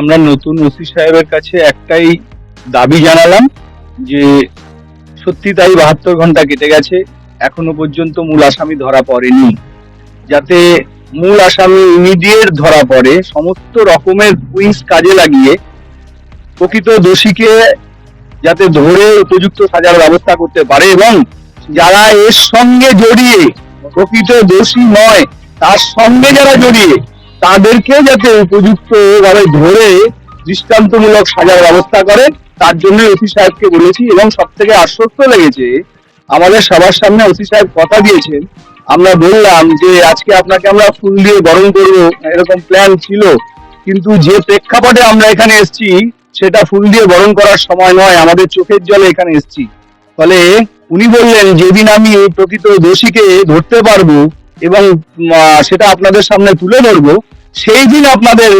আমরা নতুন ওসি সাহেবের কাছে একটাই দাবি জানালাম যে সত্যি তাই বাহাত্তর ঘণ্টা কেটে গেছে, এখনও পর্যন্ত মূল আসামি ধরা পড়েনি। যাতে মূল আসামি ইমিডিয়েট ধরা পড়ে, সমস্ত রকমের কুইন্স কাজে লাগিয়ে প্রকৃত দোষীকে যাতে ধরে উপযুক্ত সাজার ব্যবস্থা করতে পারে এবং যারা এর সঙ্গে জড়িয়ে প্রকৃত দোষী নয়, তার সঙ্গে যারা জড়িয়ে তাদেরকে যাতে উপযুক্ত ভাবে ধরে দৃষ্টান্তমূলক সাজার ব্যবস্থা করে, তার জন্য ওসি সাহেবকে বলেছি এবং সব থেকে আশ্বস্ত লেগেছে, আমাদের সবার সামনে ওসি সাহেব কথা দিয়েছেন। আমরা বললাম যে, আজকে আপনাকে আমরা ফুল দিয়ে বরণ করব, এরকম প্ল্যান ছিল। কিন্তু যে প্রেক্ষাপটে আমরা এখানে এসেছি, সেটা ফুল দিয়ে বরণ করার সময় নয়, আমাদের চোখের জলে এখানে এসেছি। ফলে উনি বললেন, যেদিন আমি প্রকৃত দোষীকে ধরতে পারব এবং সেটা আপনাদের সামনে তুলে ধরবো। সেই দিন আপনাদের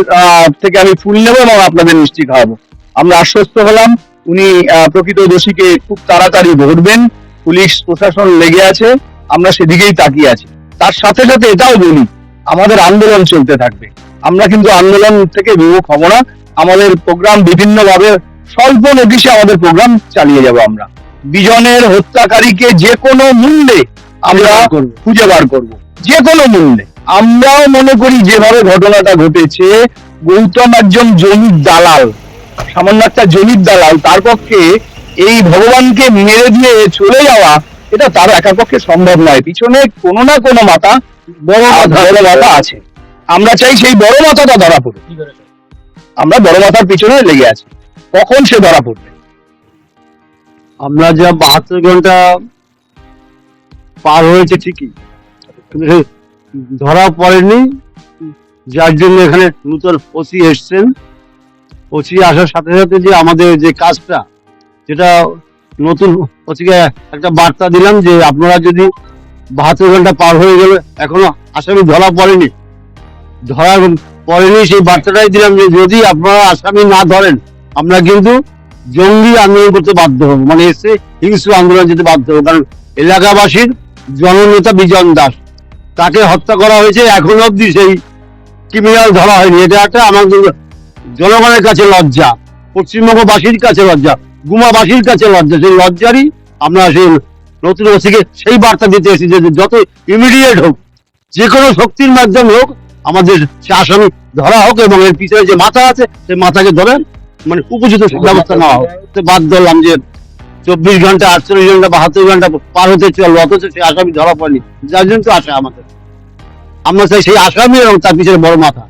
থেকে আমি ফুল নেব এবং আপনাদের মিষ্টি খাওয়াবো। আমরা আশ্বস্ত হলাম উনি প্রকৃত দোষীকে খুব তাড়াতাড়ি ধরবেন। পুলিশ প্রশাসন লেগে আছে আমরা সেদিকেই তাকিয়ে আছি। তার সাথে সাথে এটাও বলি আমাদের আন্দোলন চলতে থাকবে। আমরা কিন্তু আন্দোলন থেকে বিমুখ হব না। আমাদের প্রোগ্রাম বিভিন্ন ভাবে স্বল্প নোটিশে আমাদের প্রোগ্রাম চালিয়ে যাব আমরা। বিজনের হত্যাকারীকে যে কোনো মূল্যে আমরা খুঁজে বার করব। যে কোনো মূল্যে। আমরাও মনে করি যেভাবে ঘটনাটা ঘটেছে গৌতম একজন জমির দালাল সামান্য একটা জমির দালাল তার পক্ষে এই ভগবানকে মেরে দিয়ে চলে যাওয়া এটা তার একার পক্ষে সম্ভব নয়। পিছনে কোনো না কোনো মাথা বড় মাথা আছে। আমরা চাই সেই বড় মাথাটা ধরা পড়ুক। আমরা বড় মাথার পিছনে লেগে আছি। কখন সে ধরা পড়বে? আমরা যা বাহাত্তর ঘণ্টা পার হয়েছে ঠিকই। ধরা পড়েনি। যার জন্য এখানে নতুন ওসি এসছেন। ওসি আসার সাথে সাথে যে আমাদের যে কাজটা, যেটা নতুন ওসিকে একটা বার্তা দিলাম যে আপনারা যদি বাহাত্তর ঘণ্টা পার হয়ে গেলে, এখনও আসামি ধরা পড়েনি। ধরার পড়েনি সেই বার্তাটাই দিলাম যে যদি আপনারা আসামি না ধরেন, আমরা কিন্তু জঙ্গি আন্দোলন করতে বাধ্য হব। মানে এসে হিংস্র আন্দোলন যেতে বাধ্য হব। কারণ এলাকাবাসীর জননেতা বিজন দাস তাকে হত্যা করা হয়েছে এখন অবধি সেই ক্রিমিনাল ধরা হয়নি। এটা একটা আমাদের জনগণের কাছে লজ্জা, পশ্চিমবঙ্গবাসীর কাছে লজ্জা, গুমাবাসীর কাছে লজ্জা। সেই লজ্জারই আমরা সেই নতুন ওসিকে সেই বার্তা দিতে এসেছি যে যত ইমিডিয়েট হোক যে কোনো শক্তির মাধ্যমে হোক, আমাদের সে আসামি ধরা হোক এবং এর পিছনে যে মাথা আছে সেই মাথাকে ধরে মানে উপযুক্ত ব্যবস্থা নেওয়া হোক। বাধ্য হলাম যে চব্বিশ ঘণ্টা, আটচল্লিশ ঘণ্টা, বাহাত্তর ঘণ্টা পার হতে চলল, অথচ সেই আসামি ধরা পড়েনি। যার জন্য তো আশা আমাদের আমরা চাই সেই আসামি এবং তার পিছনে বড় মাথা।